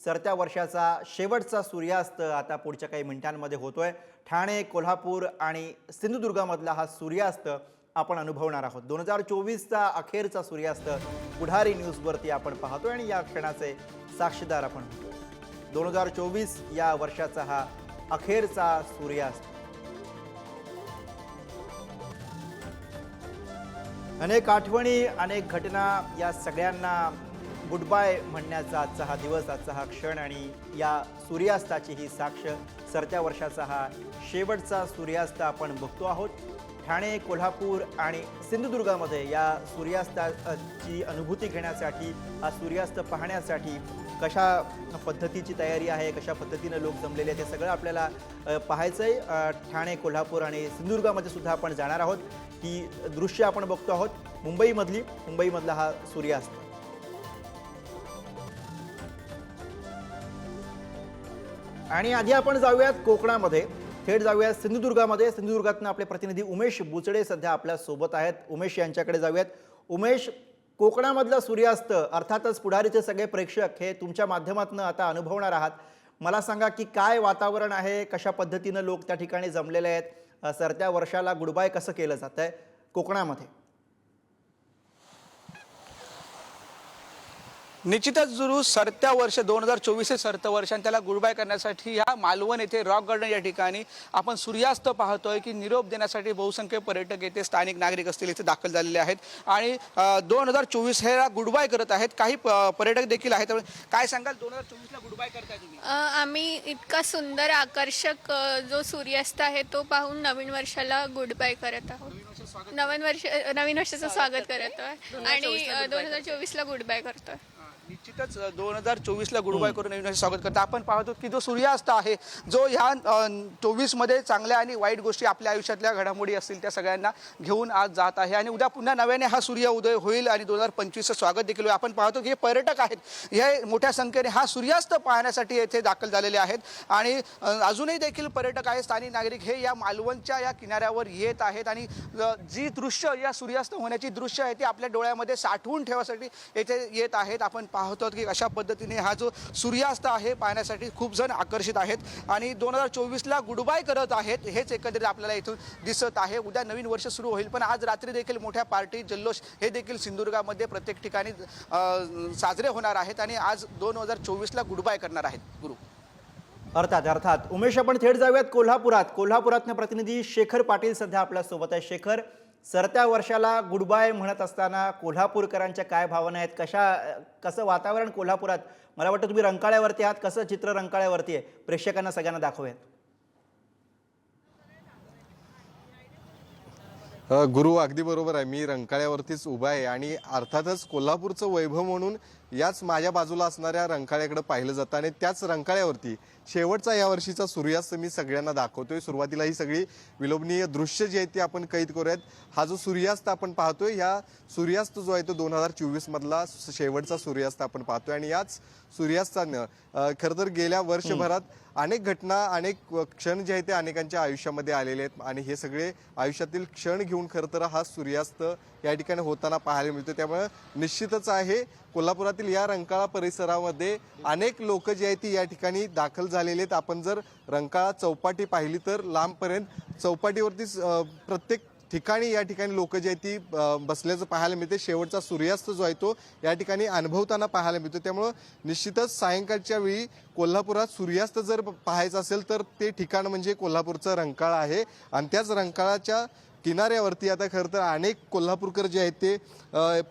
सरत्या वर्षाचा शेवटचा सूर्यास्त आता पुढच्या काही मिनिटांमध्ये होतोय. ठाणे कोल्हापूर आणि सिंधुदुर्गामधला हा सूर्यास्त आपण अनुभवणार आहोत. दोन हजार चोवीसचा अखेरचा सूर्यास्त पुढारी न्यूजवरती आपण पाहतोय आणि या क्षणाचे साक्षीदार आपण दोन हजार चोवीस या वर्षाचा हा अखेरचा सूर्यास्त. अनेक आठवणी अनेक घटना या सगळ्यांना गुड बाय म्हणण्याचा आजचा हा दिवस आजचा हा क्षण आणि या सूर्यास्ताची ही साक्ष सरत्या वर्षाचा हा शेवटचा सूर्यास्त आपण बघतो आहोत. ठाणे कोल्हापूर आणि सिंधुदुर्गामध्ये या सूर्यास्ताची अनुभूती घेण्यासाठी हा सूर्यास्त पाहण्यासाठी कशा पद्धतीची तयारी आहे कशा पद्धतीनं लोक जमलेले आहेत हे सगळं आपल्याला पाहायचं आहे ठाणे कोल्हापूर आणि सिंधुदुर्गामध्ये सुद्धा आपण जाणार आहोत. ही दृश्य आपण बघतो आहोत मुंबईमधली. मुंबईमधला हा सूर्यास्त. आणि आधी आपण जाऊयात कोकणामध्ये. थेट जाऊयात सिंधुदुर्गामध्ये. सिंधुदुर्गातनं आपले प्रतिनिधी उमेश बुचडे सध्या आपल्यासोबत आहेत. उमेश यांच्याकडे जाऊयात. उमेश कोकणामधला सूर्यास्त अर्थातच पुढारीचे सगळे प्रेक्षक हे तुमच्या माध्यमातून आता अनुभवणार आहात. मला सांगा की काय वातावरण आहे? कशा पद्धतीनं लोक त्या ठिकाणी जमलेले आहेत? सरत्या वर्षाला गुडबाय कसं केलं जात आहे कोकणामध्ये. निश्चितच जुरू सरत्या वर्ष दोन हजार चोवीस हे सरतं वर्ष आणि त्याला गुडबाय करण्यासाठी ह्या मालवण येथे रॉक गार्डन या ठिकाणी आपण सूर्यास्त पाहतोय की निरोप देण्यासाठी बहुसंख्य पर्यटक येथे स्थानिक नागरिक असतील इथे दाखल झालेले आहेत. आणि दोन हजार चोवीस हे गुडबाय करत आहेत. काही पर्यटक देखील आहेत. काय सांगाल? दोन हजार चोवीसला गुडबाय करताय तुम्ही. आम्ही इतका सुंदर आकर्षक जो सूर्यास्त आहे तो पाहून नवीन वर्षाला गुड बाय करत आहोत. नवीन वर्ष नवीन वर्षाचं स्वागत करत आहे आणि दोन हजार चोवीसला गुड बाय करतोय. निश्चितच दोन हजार चोवीसला गुडबाय करून वर्ष स्वागत करतो आपण पाहतो की जो सूर्यास्त आहे जो ह्या चोवीसमध्ये चांगल्या आणि वाईट गोष्टी आपल्या आयुष्यातल्या घडामोडी असतील त्या सगळ्यांना घेऊन आज जात आहे. आणि उद्या पुन्हा नव्याने हा सूर्य उदय होईल आणि दोन हजार पंचवीसचं स्वागत देखील होईल. आपण पाहतो की हे पर्यटक आहेत. हे मोठ्या संख्येने हा सूर्यास्त पाहण्यासाठी येथे दाखल झालेले आहेत. आणि अजूनही देखील पर्यटक आहेत स्थानिक नागरिक हे या मालवणच्या या किनाऱ्यावर येत आहेत. आणि जी दृश्य या सूर्यास्त होण्याची दृश्य आहे ती आपल्या डोळ्यामध्ये साठवून ठेवण्यासाठी येथे येत आहेत. आपण पाहतो की अशा पद्धतीने हा जो सूर्यास्त आहे पाहण्यासाठी खूप जण आकर्षित आहेत. आणि दोन हजार चोवीसला गुडबाय करत आहेत हेच एकंदरीत आपल्याला इथून दिसत आहे. उद्या नवीन वर्ष सुरू होईल पण आज रात्री देखील मोठ्या पार्टी जल्लोष हे देखील सिंधुदुर्गामध्ये प्रत्येक ठिकाणी साजरे होणार आहेत आणि आज दोन हजार चोवीसला गुडबाय करणार आहेत. गुरु. अर्थात अर्थात. उमेश आपण थेट जाऊयात कोल्हापुरात. कोल्हापुरातनं प्रतिनिधी शेखर पाटील सध्या आपल्यासोबत आहे शेखर सरत्या वर्षाला गुडबाय म्हणत असताना कोल्हापूरकरांच्या काय भावना आहेत? कशा कसं वातावरण कोल्हापुरात? मला वाटतं तुम्ही रंकाळ्यावरती आहात कसं चित्र रंकाळ्यावरती आहे? प्रेक्षकांना सगळ्यांना दाखवूयात गुरु अगदी बरोबर आहे. मी रंकाळ्यावरतीच उभा आहे आणि अर्थातच कोल्हापूरचं वैभव म्हणून याच माझ्या बाजूला असणाऱ्या रंकाळ्याकडे पाहिलं जातं आणि त्याच रंकाळ्यावरती शेवटचा या वर्षीचा सूर्यास्त मी सगळ्यांना दाखवतोय. सुरुवातीला ही सगळी विलोभनीय दृश्य जी आहेत ती आपण कैद करूयात. हा जो सूर्यास्त आपण पाहतोय ह्या सूर्यास्त जो आहे तो दोन हजार चोवीस मधला शेवटचा सूर्यास्त आपण पाहतोय आणि याच सूर्यास्तानं खरं तर गेल्या वर्षभरात अनेक घटना अनेक क्षण जे आहेत ते अनेकांच्या आयुष्यामध्ये आलेले आहेत आणि हे सगळे आयुष्यातील क्षण घेऊन खरं तर हा सूर्यास्त या ठिकाणी होताना पाहायला मिळतो त्यामुळे निश्चितच आहे कोल्हापुरातील या रंकाळा परिसरामध्ये अनेक लोक जे आहेत ती या ठिकाणी दाखल झालेले आहेत. आपण जर रंकाळा चौपाटी पाहिली तर लांबपर्यंत चौपाटीवरतीच प्रत्येक ठिकाणी या ठिकाणी लोक जे आहेत ती बसल्याचं पाहायला मिळते. शेवटचा सूर्यास्त जो आहे तो या ठिकाणी अनुभवताना पाहायला मिळतो. त्यामुळं निश्चितच सायंकाळच्या वेळी कोल्हापुरात सूर्यास्त जर पाहायचा असेल तर ते ठिकाण म्हणजे कोल्हापूरचं रंकाळा आहे. आणि त्याच रंकाळाच्या किनाऱ्यावरती आता खरं तर अनेक कोल्हापूरकर जे आहेत ते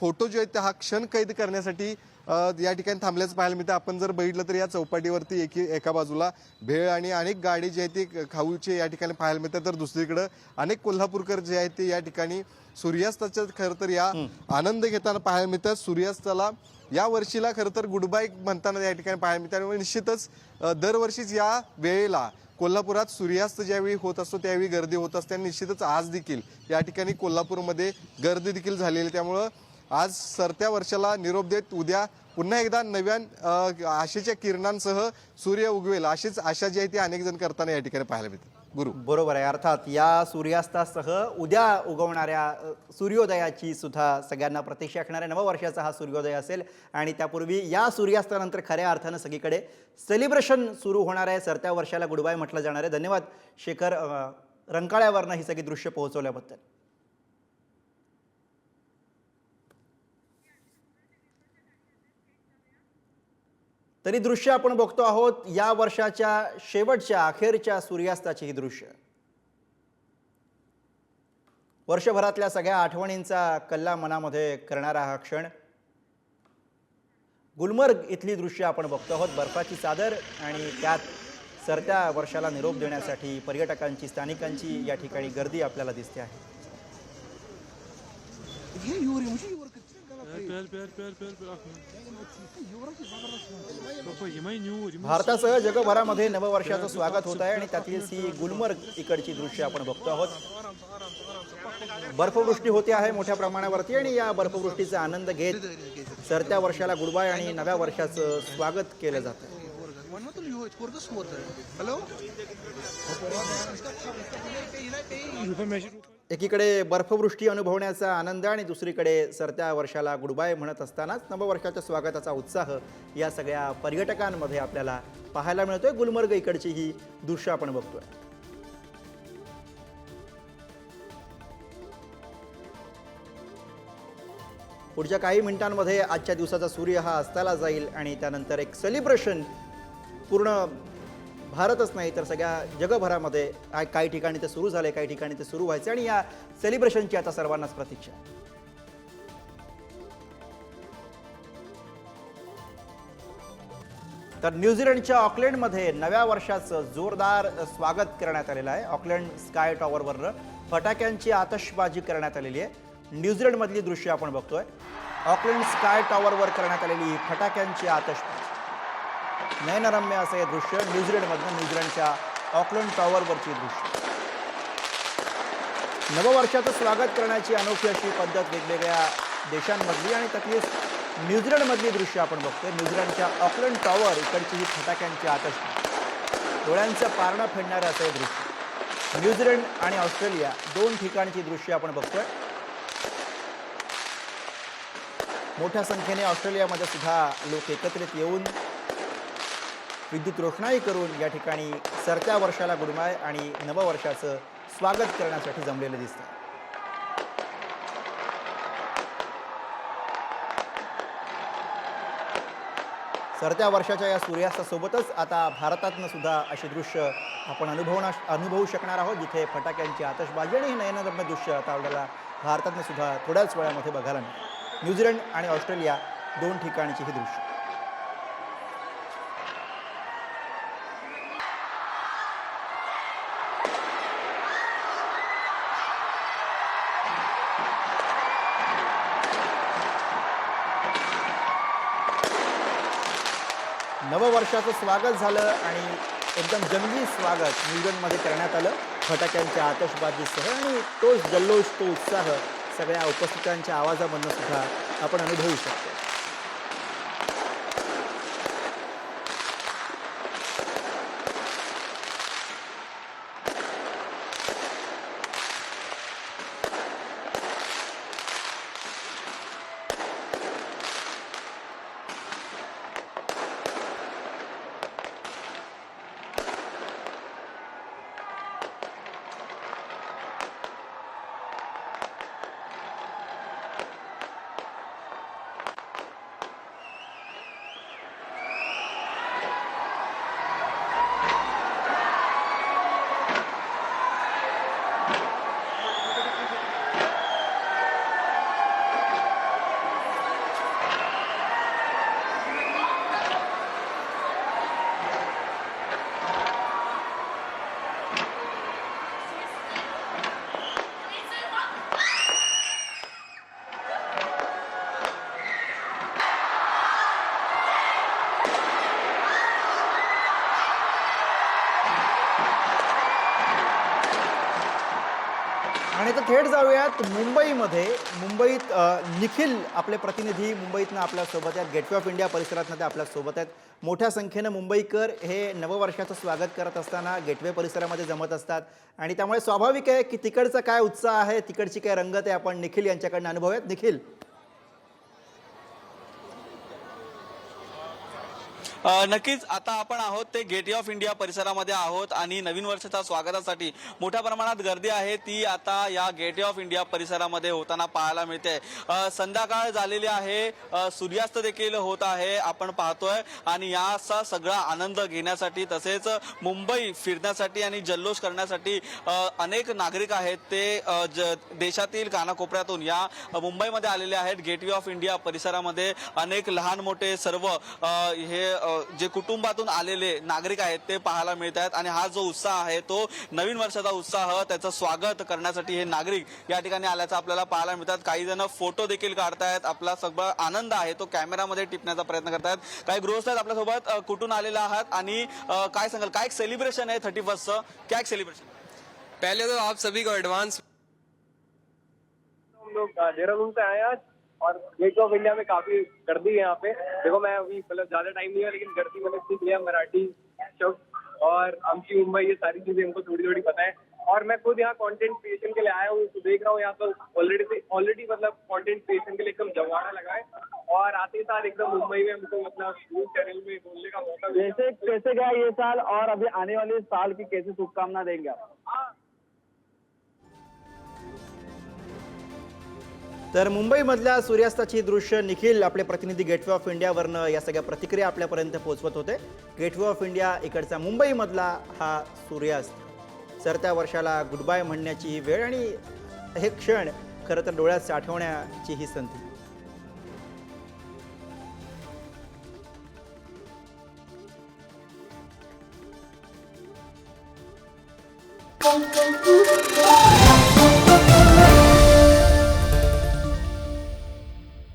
फोटो जे आहेत ते हा क्षण कैद करण्यासाठी या ठिकाणी थांबल्याचं पाहायला मिळतं. आपण जर बघितलं तर या चौपाटीवरती एक एका बाजूला भेळ आणि अनेक गाडी जे आहेत ते खाऊचे या ठिकाणी पाहायला मिळतात. तर दुसरीकडं अनेक कोल्हापूरकर जे आहेत ते या ठिकाणी सूर्यास्ताच्या खरं तर या आनंद घेताना पाहायला मिळतात. सूर्यास्ताला या वर्षीला खरं तर गुडबाय म्हणताना या ठिकाणी पाहायला मिळतात. निश्चितच दरवर्षीच या वेळेला कोल्हापुरात सूर्यास्त ज्यावेळी होत असतो त्यावेळी गर्दी होत असते. आणि निश्चितच आज देखील या ठिकाणी कोल्हापूरमध्ये गर्दी देखील झालेली आहे. त्यामुळं आज सरत्या वर्षाला निरोप देत उद्या पुन्हा एकदा नव्या आशेच्या किरणांसह सूर्य उगवेल. अशीच आशा जी आहे ती अनेक जण करताना या ठिकाणी पाहायला मिळते गुरु. बरोबर आहे. अर्थात या सूर्यास्तासह उद्या उगवणाऱ्या सूर्योदयाची सुद्धा सगळ्यांना प्रतीक्षा असणाऱ्या नववर्षाचा हा सूर्योदय असेल आणि त्यापूर्वी या सूर्यास्तानंतर खऱ्या अर्थानं सगळीकडे सेलिब्रेशन सुरू होणार आहे. सरत्या वर्षाला गुडबाय म्हटलं जाणार आहे. धन्यवाद शेखर. रंकाळ्यावरनं ही सगळी दृश्य पोहोचवल्याबद्दल. तरी दृश्य आपण बघतो आहोत या वर्षाच्या शेवटच्या अखेरच्या सूर्यास्ताची ही दृश्य. वर्षभरातल्या सगळ्या आठवणींचा कल्ला मनामध्ये करणारा हा क्षण. गुलमर्ग इथली दृश्य आपण बघतो आहोत बर्फाची चादर आणि त्यात सरत्या वर्षाला निरोप देण्यासाठी पर्यटकांची स्थानिकांची या ठिकाणी गर्दी आपल्याला दिसते आहे. भारतासह जगभरामध्ये नववर्षाचं स्वागत होत आहे आणि त्यातलीच ही गुलमर्ग इकडची दृश्य आपण बघतो आहोत. बर्फवृष्टी होते आहे मोठ्या प्रमाणावरती आणि या बर्फवृष्टीचा आनंद घेत सरत्या वर्षाला गुडबाय आणि नव्या वर्षाचं स्वागत केलं जातं एकीकडे बर्फवृष्टी अनुभवण्याचा आनंद आणि दुसरीकडे सरत्या वर्षाला गुडबाय म्हणत असतानाच नववर्षाच्या स्वागताचा उत्साह या सगळ्या पर्यटकांमध्ये आपल्याला पाहायला मिळतोय. गुलमर्ग इकडची ही दृश्य आपण बघतोय. पुढच्या काही मिनिटांमध्ये आजच्या दिवसाचा सूर्य हा अस्ताला जाईल आणि त्यानंतर एक सेलिब्रेशन पूर्ण भारतच नाही तर सगळ्या जगभरामध्ये काही ठिकाणी ते सुरू झाले काही ठिकाणी ते सुरू व्हायचे. आणि या सेलिब्रेशनची आता सर्वांनाच प्रतीक्षा आहे. तर न्यूझीलंडच्या ऑकलंडमध्ये नव्या वर्षाचं जोरदार स्वागत करण्यात आलेलं आहे. ऑकलंड स्काय टॉवरवरनं फटाक्यांची आतषबाजी करण्यात आलेली आहे. न्यूझीलंडमधली दृश्य आपण बघतोय. ऑकलंड स्काय टॉवरवर करण्यात आलेली फटाक्यांची आतषबाजी नयनरम्य असं हे दृश्य न्यूझीलंडमधनं न्यूझीलंडच्या ऑकलंड टॉवरवरची दृश्य. नववर्षाचं स्वागत करण्याची अनोखी अशी पद्धत वेगवेगळ्या देशांमधली आणि त्यातली न्यूझीलंडमधली दृश्य आपण बघतोय. न्यूझीलंडच्या ऑकलंड टॉवर इकडची ही फटाक्यांची आतषबाजी डोळ्यांचं पारणं फेडणारं असं हे दृश्य. न्यूझीलंड आणि ऑस्ट्रेलिया दोन ठिकाणची दृश्य आपण बघतोय. मोठ्या संख्येने ऑस्ट्रेलियामध्ये सुद्धा लोक एकत्रित येऊन विद्युत रोषणाई करून या ठिकाणी सरत्या वर्षाला गुडमाय आणि नववर्षाचं स्वागत करण्यासाठी जमलेलं दिसतं सरत्या वर्षाच्या या सूर्यास्तासोबतच आता भारतातनं सुद्धा अशी दृश्य आपण अनुभवणार अनुभवू शकणार आहोत जिथे फटाक्यांची आतषबाजी आणि नयनरम्य दृश्य आता आपल्याला भारतातनं सुद्धा थोड्याच वेळामध्ये बघायला मिळेल. न्यूझीलंड आणि ऑस्ट्रेलिया दोन ठिकाणची ही दृश्य. नववर्षाचं स्वागत झालं आणि एकदम जंगी स्वागत न्यूझीलंडमध्ये करण्यात आलं. फटाक्यांच्या आतषबाजीसह आणि तोच जल्लोष तो उत्साह सगळ्या उपस्थितांच्या आवाजामधनं सुद्धा आपण अनुभवू शकतो. थेट जाऊयात मुंबईमध्ये. मुंबईत निखिल आपले प्रतिनिधी मुंबईतनं आपल्यासोबत आहेत. गेटवे ऑफ इंडिया परिसरातनं ते आपल्यासोबत आहेत. मोठ्या संख्येनं मुंबईकर हे नववर्षाचं स्वागत करत असताना गेटवे परिसरामध्ये जमत असतात. आणि त्यामुळे स्वाभाविक आहे की तिकडचा काय उत्साह आहे तिकडची काय रंगत आहे आपण निखिल यांच्याकडनं अनुभवूयात. निखिल. नक्कीच आता आपण आहोत ते गेटवे ऑफ इंडिया परिसरामध्ये आहोत आणि नवीन वर्षाच्या स्वागतासाठी मोठ्या प्रमाणात गर्दी आहे. ती आता या गेटवे ऑफ इंडिया परिसरामध्ये होताना पाहायला मिळते. संध्याकाळ झालेली आहे. सूर्यास्त देखील होत आहे. आपण पाहतोय. आणि याचा सगळा आनंद घेण्यासाठी तसेच मुंबई फिरण्यासाठी आणि जल्लोष करण्यासाठी अनेक नागरिक आहेत ते ज देशातील कानाकोपऱ्यातून या मुंबईमध्ये आलेले आहेत. गेटवे ऑफ इंडिया परिसरामध्ये अनेक लहान मोठे सर्व हे जे कुटुंबातून आलेले नागरिक आहेत ते पाहायला मिळत आहेत आणि हा जो उत्साह आहे तो नवीन वर्षाचा उत्साह त्याचं स्वागत करण्यासाठी हे नागरिक या ठिकाणी आल्याचं आपल्याला पाहायला मिळतात. काही जण फोटो देखील काढतायत. आपला सगळा आनंद आहे तो कॅमेरामध्ये टिपण्याचा प्रयत्न करतायत. काही गृहस्थ आहेत आपल्यासोबत कुठून आलेले आहात? आणि काय सांगाल काय सेलिब्रेशन आहे थर्टी फर्स्टचं काय एक सेलिब्रेशन पहले तो आप सभी को एडवांस हम लोग देहरादून से आए आज। और गेट ऑफ़ इंडिया में काफ़ी गर्दी है यहाँ पे। देखो मैं अभी मतलब ज़्यादा टाइम नहीं है लेकिन गर्दी मैंने सीख लिया मराठी शब्द और आमची मुंबई ये सारी चीज़ें हमको थोड़ी थोड़ी पता है। और मैं खुद यहाँ कंटेंट क्रिएशन के लिए आया हूँ तो देख रहा हूँ यहाँ तो ऑलरेडी ऑलरेडी मतलब कंटेंट क्रिएशन के लिए एकदम जमाना लगा है। और आते ही साथ एकदम मुंबई में हमको मतलब न्यूज़ चैनल में बोलने का मौका मिला। कैसे कैसे गया ये साल और अभी आने वाले साल की कैसे शुभकामना देंगे आप? तर मुंबईमधल्या सूर्यास्ताची दृश्य निखिल आपले प्रतिनिधी गेटवे ऑफ इंडियावरनं या सगळ्या प्रतिक्रिया आपल्यापर्यंत पोहोचवत होते. गेटवे ऑफ इंडिया इकडचा मुंबईमधला हा सूर्यास्त. सरत्या वर्षाला गुड बाय म्हणण्याची ही वेळ आणि हे क्षण खरं तर डोळ्यात साठवण्याची ही संधी.